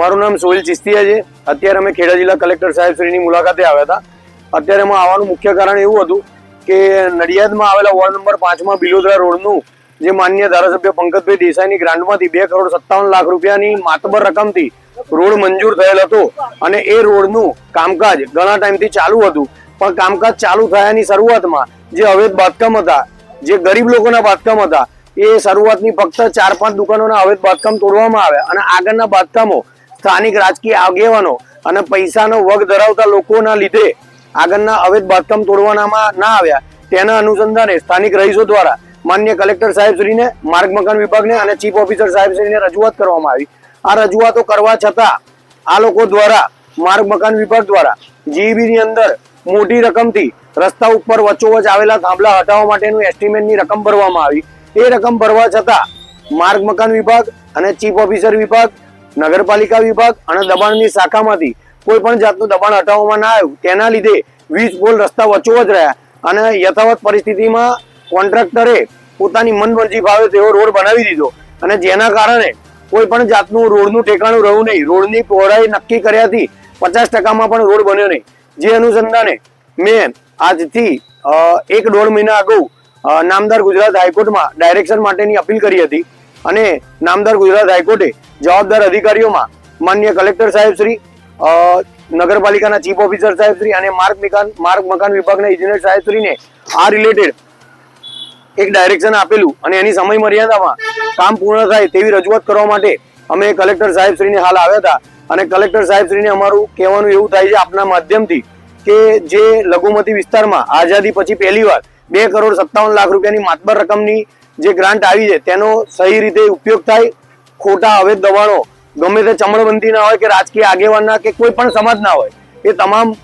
મારું નામ સોહિલ ચિસ્તિયા છે. અત્યારે અમે ખેડા જિલ્લા કલેક્ટર સાહેબ શ્રીની મુલાકાતે આવ્યા હતા. અત્યારે એમાં આવવાનું મુખ્ય કારણ એવું હતું કે નડિયાદમાં આવેલા વોર્ડ નંબર પાંચમાં બિલોદરા રોડનું જે માન્ય ધારાસભ્ય પંકજભાઈ દેસાઈની ગ્રાન્ટમાંથી બે કરોડ સત્તાવન લાખ રૂપિયાની માતબર રકમથી રોડ મંજૂર થયેલ હતો અને એ રોડનું કામકાજ ઘણા ટાઈમથી ચાલુ હતું. પણ કામકાજ ચાલુ થયાની શરૂઆતમાં જે અવૈધ બાંધકામ હતા, જે ગરીબ લોકોના બાંધકામ હતા, એ શરૂઆતની ફક્ત ચાર પાંચ દુકાનોના અવૈધ બાંધકામ તોડવામાં આવ્યા અને આગળના બાંધકામો સ્થાનિક રાજકીય આગેવાનો અને પૈસાનો વગ ધરાવતા લોકોના લીધે આગળના અવૈધ બાંધકામ તોડવાનામાં ના આવ્યા. તેના અનુસંધાને સ્થાનિક રહીશો દ્વારા માન્ય કલેક્ટર સાહેબશ્રીને માર્ગ મકાન વિભાગને અને ચીફ ઓફિસર સાહેબશ્રીને રજૂઆત કરવામાં આવી. આ રજૂઆતો કરવા છતાં આ લોકો દ્વારા, માર્ગ મકાન વિભાગ દ્વારા જીઈબીની અંદર મોટી રકમથી રસ્તા ઉપર વચ્ચોવચ આવેલા થાંભલા હટાવવા માટેનું એસ્ટિમેટની રકમ ભરવામાં આવી. એ રકમ ભરવા છતાં માર્ગ મકાન વિભાગ અને ચીફ ઓફિસર વિભાગ નગરપાલિકા વિભાગ અને દબાણની શાખામાંથી કોઈ પણ જાતનું દબાણ હટાવવામાં ના આવ્યું. તેના લીધે વીજ પોલ રસ્તા વચોવચ રહ્યા અને યથાવત પરિસ્થિતિમાં કોન્ટ્રાક્ટરે પોતાની મનમરજી ભાવે તેવો રોડ બનાવી દીધો. અને જેના કારણે કોઈ પણ જાતનું રોડનું ઠેકાણું રહ્યું નહીં. રોડની પહોળાઈ નક્કી કર્યાથી પચાસ ટકામાં પણ રોડ બન્યો નહીં. જે અનુસંધાને મેં આજથી એક દોઢ મહિના અગાઉ નામદાર ગુજરાત હાઈકોર્ટમાં ડાયરેક્શન માટેની અપીલ કરી હતી. અને નામદાર ગુજરાત હાઈકોર્ટે જવાબદાર અધિકારીઓમાં માન્ય કલેક્ટર સાહેબ શ્રી નગરપાલિકાના ચીફ ઓફિસર સાહેબ શ્રી અને માર્ગ મકાન માર્ગ મકાન વિભાગના ઇજનેર સાહેબ શ્રીને આ રિલેટેડ એક ડાયરેક્શન આપેલું અને એની સમય મર્યાદામાં કામ પૂર્ણ થાય તેવી રજૂઆત કરવા માટે અમે કલેક્ટર સાહેબ શ્રીને હાલ આવ્યા હતા. અને કલેક્ટર સાહેબ શ્રીને અમારું કહેવાનું એવું થાય છે આપના માધ્યમથી કે જે લઘુમતી વિસ્તારમાં આઝાદી પછી પહેલીવાર બે કરોડ સત્તાવન લાખ રૂપિયાની માતબર રકમની જે ગ્રાન્ટ આવી છે, તેનો સહી રીતે ઉપયોગ થાય. ખોટા અવૈધ દબાણો, ગમે તે ચમણબંધી ના હોય કે રાજકીય આગેવાનના કે કોઈ પણ સમાજના હોય, એ તમામ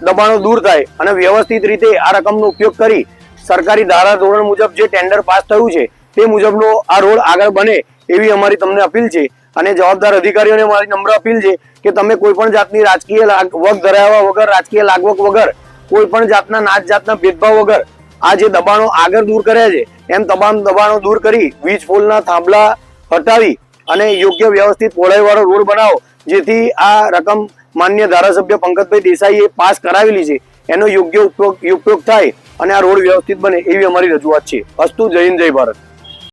દબાણો દૂર થાય અને વ્યવસ્થિત રીતે આ રકમનો ઉપયોગ કરી સરકારી ધારા ધોરણ મુજબ જે ટેન્ડર પાસ થયું છે, તે મુજબનો આ રોડ આગળ બને એવી અમારી તમને અપીલ છે. અને જવાબદાર અધિકારીઓને મારી નમ્ર અપીલ છે કે તમે કોઈ પણ જાતની રાજકીય વગ ધરાવવા વગર, રાજકીય લાગવક વગર, કોઈ પણ જાતના નાત જાતના ભેદભાવ વગર આ જે દબાણો આગળ દૂર કર્યા છે એમ તમામ દબાણો દૂર કરી વીજ પોલના થાંભલા હટાવી અને યોગ્ય વ્યવસ્થિત પહોળાઈવાળો રોડ બનાવો, જેથી આ રકમ માન્ય ધારાસભ્ય પંકજભાઈ દેસાઈએ પાસ કરાવેલી છે. એનો યોગ્ય ઉપયોગ ઉપયોગ થાય અને આ રોડ વ્યવસ્થિત બને એવી અમારી રજૂઆત છે. અસ્તુ જય હિન્દ, જય ભારત.